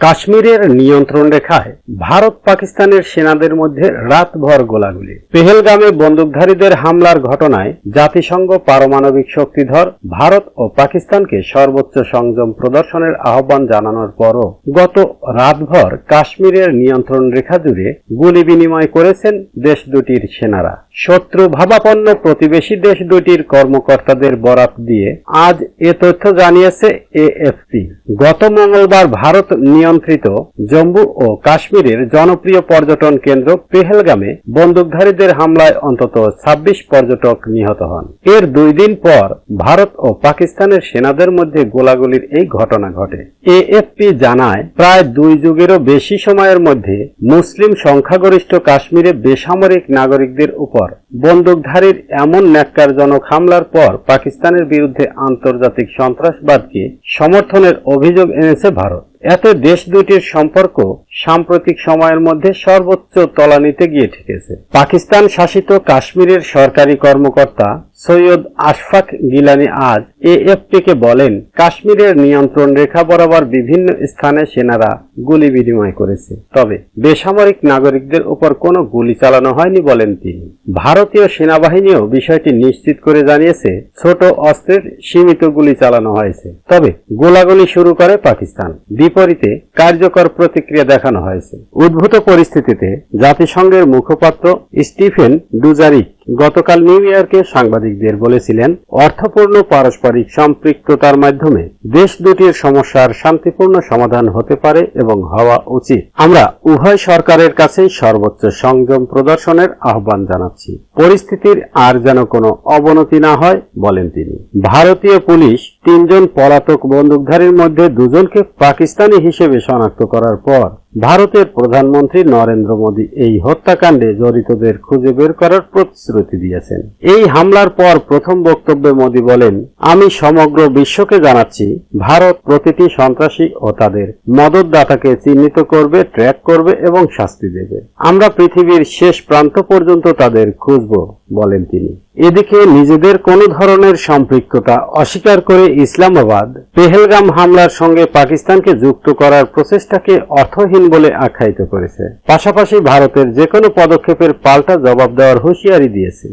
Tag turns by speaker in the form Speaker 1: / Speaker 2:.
Speaker 1: কাশ্মীরের নিয়ন্ত্রণ রেখায় ভারত পাকিস্তানের সেনাদের মধ্যে রাতভর গোলাগুলি। পেহেলগামে বন্দুকধারীদের হামলার ঘটনায় জাতিসংঘ পারমাণবিক শক্তিধর ভারত ও পাকিস্তানকে সর্বোচ্চ সংযম প্রদর্শনের আহ্বান জানানোর পরও গত রাতভর কাশ্মীরের নিয়ন্ত্রণ রেখা জুড়ে গুলি বিনিময় করেছেন দেশ দুটির সেনারা। শত্রু ভাবাপন্ন প্রতিবেশী দেশ দুটির কর্মকর্তাদের বরাত দিয়ে আজ এ তথ্য জানিয়েছে এএফপি। গত মঙ্গলবার ভারত নিয়ন্ত্রিত জম্মু ও কাশ্মীরের জনপ্রিয় পর্যটন কেন্দ্র পেহেলগামে বন্দুকধারীদের হামলায় অন্তত ২৬ পর্যটক নিহত হন। এর দুই দিন পর ভারত ও পাকিস্তানের সেনাদের মধ্যে গোলাগুলির এই ঘটনা ঘটে। এএফপি জানায়, প্রায় দুই যুগেরও বেশি সময়ের মধ্যে মুসলিম সংখ্যাগরিষ্ঠ কাশ্মীরে বেসামরিক নাগরিকদের উপর বন্দুকধারীর এমন ন্যাক্কারজনক হামলার পর পাকিস্তানের বিরুদ্ধে আন্তর্জাতিক সন্ত্রাসবাদকে সমর্থনের অভিযোগ এনেছে ভারত। এতে দেশ দুটির সম্পর্ক সাম্প্রতিক সময়ের মধ্যে সর্বোচ্চ তলানিতে গিয়ে ঠেকেছে। পাকিস্তান শাসিত কাশ্মীরের সরকারি কর্মকর্তা সৈয়দ আশফাক গিলানি আজ এএফপিকে বলেন, কাশ্মীরের নিয়ন্ত্রণ রেখা বরাবর বিভিন্ন স্থানে সেনারা গুলি বিনিময় করেছে। তবে বেসামরিক নাগরিকদের উপর কোনো গুলি চালানো হয়নি বলেন তিনি। ভারতীয় সেনাবাহিনীও বিষয়টি নিশ্চিত করে জানিয়েছে, ছোট অস্ত্রের সীমিত গুলি চালানো হয়েছে। তবে গোলাগুলি শুরু করে পাকিস্তান। বিপরীতে কার্যকর প্রতিক্রিয়া দেখানো হয়েছে। উদ্ভূত পরিস্থিতিতে জাতিসংঘের মুখপাত্র স্টিফেন ডুজারিক গতকাল নিউ ইয়র্কে সাংবাদিকদের বলেছিলেন, অর্থপূর্ণ পারস্পরিক সম্পৃক্ততার মাধ্যমে দেশ দুটির সমস্যার শান্তিপূর্ণ সমাধান হতে পারে এবং হওয়া উচিত। আমরা উভয় সরকারের কাছে সর্বোচ্চ সংযম প্রদর্শনের আহ্বান জানাচ্ছি। পরিস্থিতির আর যেন কোনো অবনতি না হয় বলেন তিনি। ভারতীয় পুলিশ তিনজন পলাতক বন্দুকধারীর মধ্যে দুজনকে পাকিস্তানি হিসেবে শনাক্ত করার পর ভারতের প্রধানমন্ত্রী নরেন্দ্র মোদী এই হত্যাকাণ্ডে জড়িতদের খুঁজে বের করার প্রতিশ্রুতি দিয়েছেন। এই হামলার পর প্রথম বক্তব্যে মোদী বলেন, আমি সমগ্র বিশ্বকে জানাচ্ছি, ভারত প্রতিটি সন্ত্রাসী ও তাদের মদতদাতাকে চিহ্নিত করবে, ট্র্যাক করবে এবং শাস্তি দেবে। আমরা পৃথিবীর শেষ প্রান্ত পর্যন্ত তাদের খুঁজব, বলেন তিনি। এদিকে নিজেদের কোনো ধরনের সম্পৃক্ততা অস্বীকার করে ইসলামাবাদ, পেহেলগাম হামলার সঙ্গে পাকিস্তানকে যুক্ত করার প্রচেষ্টাকে অর্থহীন বলে আখ্যায়িত করেছে। পাশাপাশি ভারতের যে কোনো পদক্ষেপের পাল্টা জবাব দেওয়ার হুঁশিয়ারি দিয়েছে।